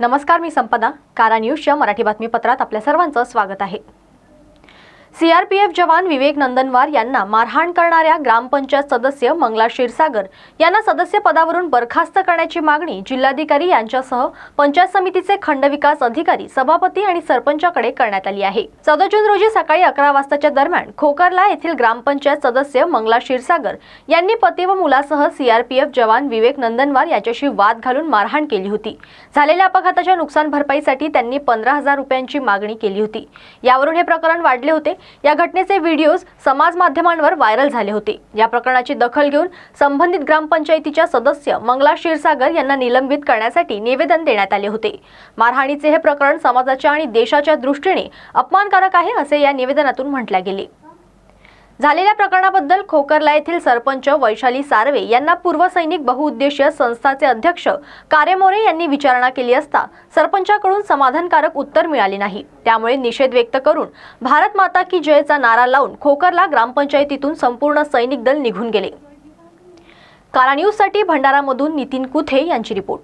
नमस्कार मी संपदा. कारा न्यूजच्या मराठी बातमीपत्रात आपल्या सर्वांचं स्वागत आहे. सीआरपीएफ जवान विवेक नंदनवार यांना मारहाण करणाऱ्या ग्रामपंचायत सदस्य मंगला क्षीरसागर यांना सदस्य पदावरून बरखास्त करण्याची मागणी जिल्हाधिकारी यांच्यासह पंचायत समितीचे खंडविकास अधिकारी सभापती आणि सरपंचाकडे करण्यात आली आहे. चौदा जून रोजी सकाळी अकरा वाजताच्या दरम्यान खोकरला येथील ग्रामपंचायत सदस्य मंगला क्षीरसागर यांनी पती व मुलासह सीआरपीएफ जवान विवेक नंदनवार याच्याशी वाद घालून मारहाण केली होती. झालेल्या अपघाताच्या नुकसान भरपाईसाठी त्यांनी पंधरा हजार रुपयांची मागणी केली होती. यावरून हे प्रकरण वाढले होते. या घटनेचे व्हिडिओज समाज माध्यमांवर व्हायरल झाले होते. या प्रकरणाची दखल घेऊन संबंधित ग्रामपंचायतीच्या सदस्य मंगला क्षीरसागर यांना निलंबित करण्यासाठी निवेदन देण्यात आले होते. मारहाणीचे हे प्रकरण समाजाच्या आणि देशाच्या दृष्टीने अपमानकारक आहे असे या निवेदनातून म्हटले गेले. झालेल्या प्रकरणाबद्दल खोकरला येथील सरपंच वैशाली सारवे यांना पूर्वसैनिक बहुउद्देशीय संस्थाचे अध्यक्ष कारेमोरे यांनी विचारणा केली असता सरपंचाकडून समाधानकारक उत्तर मिळाले नाही. त्यामुळे निषेध व्यक्त करून भारत माता की जयचा नारा लावून खोकरला ग्रामपंचायतीतून संपूर्ण सैनिक दल निघून गेले. कारा न्यूजसाठी भंडारामधून नितीन कुथे यांची रिपोर्ट.